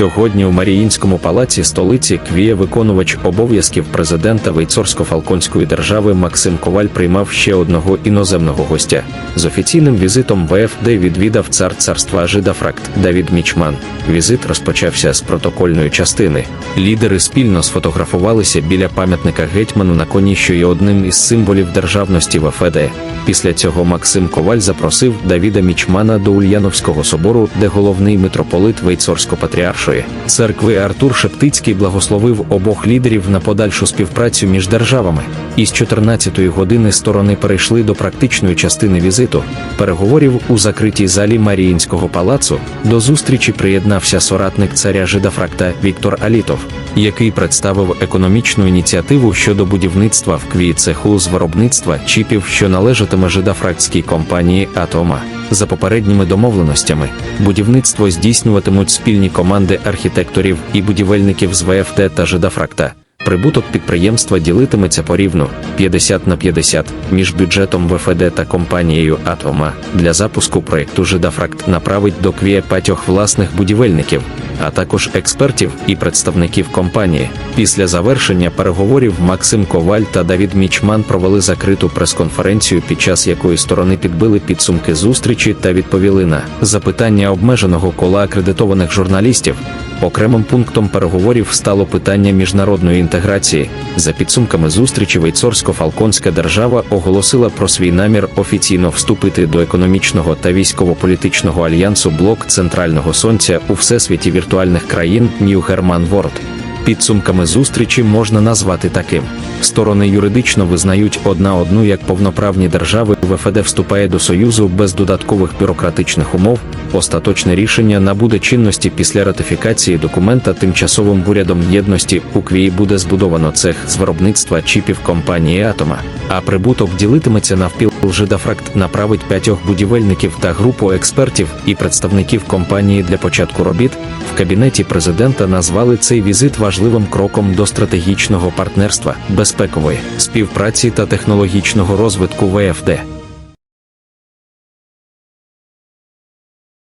Сьогодні у Маріїнському палаці столиці Квія виконувач обов'язків президента Вейцорсько-Фалконської держави Максим Коваль приймав ще одного іноземного гостя. З офіційним візитом ВФД відвідав цар царства Жидафракт Давід Мічман. Візит розпочався з протокольної частини. Лідери спільно сфотографувалися біля пам'ятника гетьману на коні, що є одним із символів державності ВФД. Після цього Максим Коваль запросив Давіда Мічмана до Ульяновського собору, де головний митрополит Вейцорсько-Патріаршої церкви Артур Шептицький благословив обох лідерів на подальшу співпрацю між державами. Із 14-ї години сторони перейшли до практичної частини візиту, переговорів у закритій залі Маріїнського палацу. До зустрічі приєднався соратник царя Жидафракта Віктор Алітов, який представив економічну ініціативу щодо будівництва в квії цеху з виробництва чіпів, що належатиме жидафрактській компанії Атома. За попередніми домовленостями, будівництво здійснюватимуть спільні команди архітекторів і будівельників з ВФТ та Жидафракта. Прибуток підприємства ділитиметься порівну 50 на 50 між бюджетом ВФД та компанією Атома. Для запуску проєкту Жидафракт направить до квіє патьох власних будівельників, а також експертів і представників компанії. Після завершення переговорів Максим Коваль та Давід Мічман провели закриту прес-конференцію, під час якої сторони підбили підсумки зустрічі та відповіли на запитання обмеженого кола акредитованих журналістів. Окремим пунктом переговорів стало питання міжнародної інтеграції. За підсумками зустрічі Вейцорсько-Фалконська держава оголосила про свій намір офіційно вступити до економічного та військово-політичного альянсу блок Центрального Сонця у всесвіті віртуальних країн New Герман World. Підсумками зустрічі можна назвати таким: сторони юридично визнають одна одну як повноправні держави. ВФД вступає до Союзу без додаткових бюрократичних умов. Остаточне рішення набуде чинності після ратифікації документа тимчасовим урядом єдності у Квії буде збудовано цех з виробництва чіпів компанії Атома, а прибуток ділитиметься навпіл. Жидафракт направить п'ятьох будівельників та групу експертів і представників компанії для початку робіт. В кабінеті президента назвали цей візит важливим кроком до стратегічного партнерства, безпекової співпраці та технологічного розвитку ВФД.